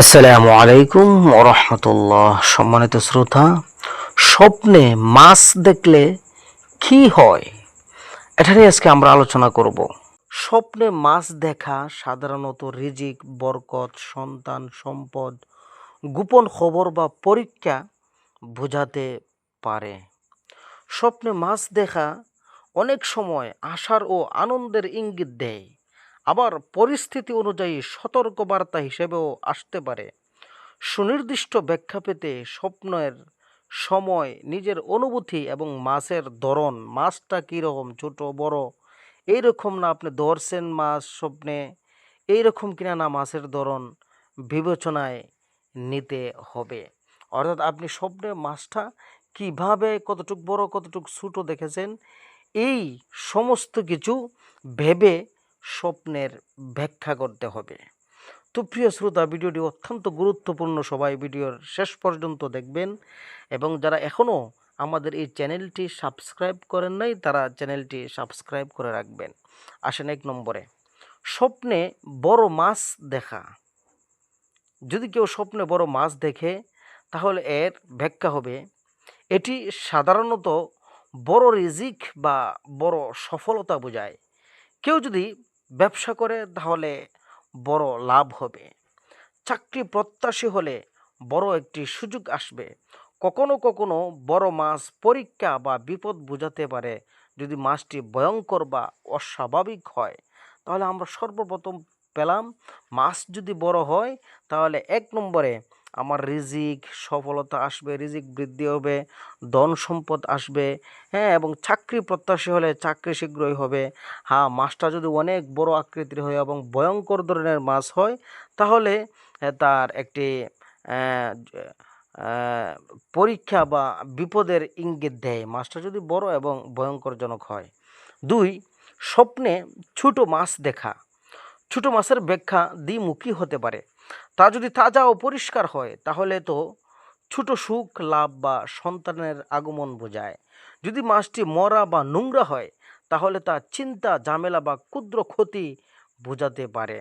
আসসালামু আলাইকুম ওরহমতুল্লাহ। সম্মানিত শ্রোতা, স্বপ্নে মাছ দেখলে কি হয়? এটা নিয়ে আজকে আমরা আলোচনা করব। স্বপ্নে মাছ দেখা সাধারণত রিজিক, বরকত, সন্তান, সম্পদ, গোপন খবর বা পরীক্ষা বোঝাতে পারে। স্বপ্নে মাছ দেখা অনেক সময় আশার ও আনন্দের ইঙ্গিত দেয়। আবার পরিস্থিতি অনুযায়ী সতর্কবার্তা হিসেবেও আসতে পারে। সুনির্দিষ্ট ব্যাখ্যা পেতে স্বপ্নের সময়, নিজের অনুভূতি এবং মাছের ধরন, মাছটা কীরকম, ছোট, বড়, এইরকম না আপনি ধরছেন মাছ স্বপ্নে, এইরকম কিনা না মাছের ধরন বিবেচনায় নিতে হবে। অর্থাৎ আপনি স্বপ্নে মাছটা কীভাবে কতটুক বড়, কতটুক ছোটো দেখেছেন, এই সমস্ত কিছু ভেবে স্বপ্নের ব্যাখ্যা করতে হবে। তো প্রিয় শ্রোতা, ভিডিওটি অত্যন্ত গুরুত্বপূর্ণ। সবাই ভিডিওর শেষ পর্যন্ত দেখবেন এবং যারা এখনও আমাদের এই চ্যানেলটি সাবস্ক্রাইব করেন নাই, তারা চ্যানেলটি সাবস্ক্রাইব করে রাখবেন। আসেন এক নম্বরে, স্বপ্নে বড় মাছ দেখা। যদি কেউ স্বপ্নে বড় মাছ দেখে, তাহলে এর ব্যাখ্যা হবে, এটি সাধারণত বড় রিজিক বা বড় সফলতা বোঝায়। কেউ যদি ব্যবসা করে তাহলে বড় লাভ হবে। চাকরি প্রত্যাশী হলে বড় একটি সুযোগ আসবে। কখনো কখনো বড় মাছ পরীক্ষা বা বিপদ বোঝাতে পারে। যদি মাছটি ভয়ঙ্কর বা অস্বাভাবিক হয়, তাহলে আমরা সর্বপ্রথম পেলাম মাছ যদি বড় হয়, তাহলে এক নম্বরে আমার রিজিক সফলতা আসবে, রিজিক বৃদ্ধি হবে, ধন সম্পদ আসবে হ্যাঁ এবং চাকরি প্রত্যাশী হলে চাকরি শীঘ্রই হবে। হ্যাঁ মাছটা যদি অনেক বড় আকৃতির হয় এবং ভয়ঙ্কর ধরনের মাছ হয়, তাহলে তার একটি পরীক্ষা বা বিপদের ইঙ্গিত দেয়। মাছটা যদি বড় এবং ভয়ঙ্করজনক হয়। দুই, স্বপ্নে ছোট মাছ দেখা। ছোট মাছের ব্যাখ্যা দ্বিমুখী হতে পারে। তা যদি তাজা ও পরিষ্কার হয়, তাহলে তো ছোট সুখ লাভ বা সন্তানের আগমন বোঝায়। যদি মাছটি মরা বা নোংরা হয়, তাহলে তা চিন্তা, ঝামেলা বা ক্ষুদ্র ক্ষতি বোঝাতে পারে।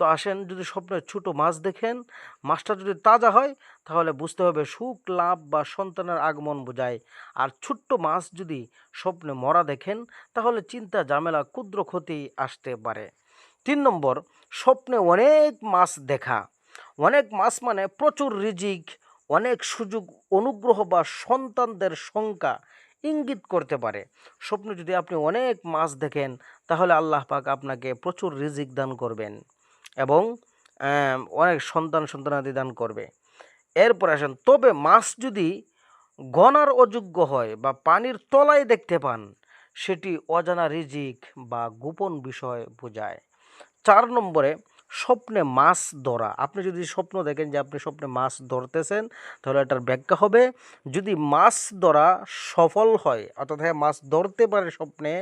তো আসেন, যদি স্বপ্নে ছোট মাছ দেখেন, মাছটা যদি তাজা হয়, তাহলে বুঝতে হবে সুখ লাভ বা সন্তানের আগমন বোঝায়। আর ছোট্ট মাছ যদি স্বপ্নে মরা দেখেন, তাহলে চিন্তা, ঝামেলা, ক্ষুদ্র ক্ষতি আসতে পারে। তিন নম্বর, স্বপ্নে অনেক মাছ দেখা। অনেক মাছ মানে প্রচুর রিজিক, অনেক সুযোগ, অনুগ্রহ বা সন্তানদের সংখ্যা ইঙ্গিত করতে পারে। স্বপ্নে যদি আপনি অনেক মাছ দেখেন, তাহলে আল্লাহ পাক আপনাকে প্রচুর রিজিক দান করবেন এবং অনেক সন্তান সন্তানাদি দান করবে। এরপর আসেন, তবে মাছ যদি গণার অযোগ্য হয় বা পানির তলায় দেখতে পান, সেটি অজানা রিজিক বা গোপন বিষয় বোঝায়। চার নম্বরে স্বপ্নে মাছ ধরা। আপনি যদি স্বপ্ন দেখেন যে আপনি স্বপ্নে মাছ ধরতেছেন, তাহলে এটার ব্যাখ্যা হবে, যদি মাছ ধরা সফল হয়, অর্থাৎ হ্যাঁ মাছ ধরতে পারে স্বপ্নে,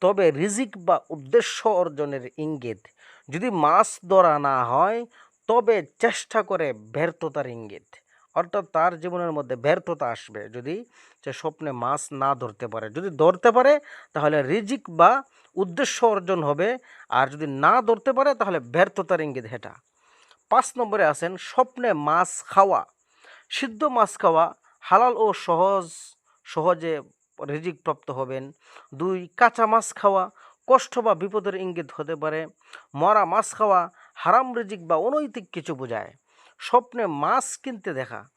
তবে রিজিক বা উদ্দেশ্য অর্জনের ইঙ্গিত। যদি মাছ ধরা না হয়, তবে চেষ্টা করে ব্যর্থতার ইঙ্গিত। অর্থাৎ তার জীবনের মধ্যে ব্যর্থতা আসবে। যদি সে স্বপ্নে মাছ না ধরতে পারে, যদি ধরতে পারে, তাহলে রিজিক বা উদ্দেশ্য অর্জন হবে। আর যদি না ধরতে পারে, তাহলে ব্যর্থতার ইঙ্গিত হেটা। পাঁচ নম্বরে আছেন, স্বপ্নে মাছ খাওয়া। সিদ্ধ মাছ খাওয়া, হালাল ও সহজ, সহজে রিজিক প্রাপ্ত হবেন। দুই, কাঁচা মাছ খাওয়া, কষ্ট বা বিপদের ইঙ্গিত হতে পারে। মরা মাছ খাওয়া, হারাম রিজিক বা অনৈতিক কিছু বোঝায়। স্বপ্নে মাছ কিনতে দেখা।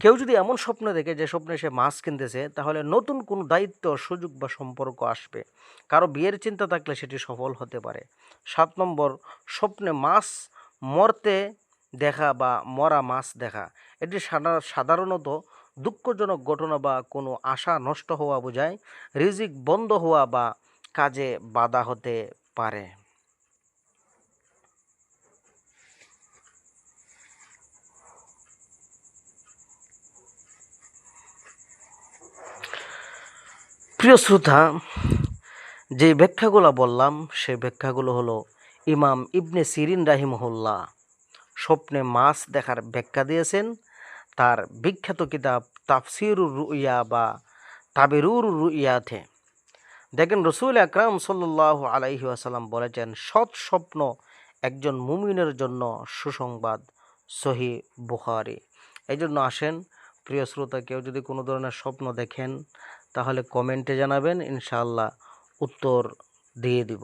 কেউ যদি এমন স্বপ্ন দেখে যে স্বপ্নে সে মাছ কিনতেছে, তাহলে নতুন কোনো দায়িত্ব, সুযোগ বা সম্পর্ক আসবে। কারও বিয়ের চিন্তা থাকলে সেটি সফল হতে পারে। সাত নম্বর, স্বপ্নে মাছ মরতে দেখা বা মরা মাছ দেখা। এটি সাধা- সাধারণত দুঃখজনক ঘটনা বা কোনো আশা নষ্ট হওয়া বোঝায়, রিজিক বন্ধ হওয়া বা কাজে বাধা হতে পারে। প্রিয় শ্রোতা, যে ব্যাখ্যাগুলো বললাম সেই ব্যাখ্যাগুলো হলো ইমাম ইবনে সিরিন রাহিমহুল্লাহ স্বপ্নে মাছ দেখার ব্যাখ্যা দিয়েছেন। তার বিখ্যাত কিতাব তাফসিরুর রুইয়া বা তাবেরুর রুইয়াতে। দেখেন, রসুল আকরাম সাল্লাহ আলাইহি আসাল্লাম বলেছেন, সৎ স্বপ্ন একজন মুমিনের জন্য সুসংবাদ, সহি বুখারি। এই জন্য আসেন, প্রিয় শ্রোতা, কেউ যদি কোনো ধরনের স্বপ্ন দেখেন তাহলে কমেন্টে জানাবেন ইনশাল্লাহ উত্তর দিয়ে দিব।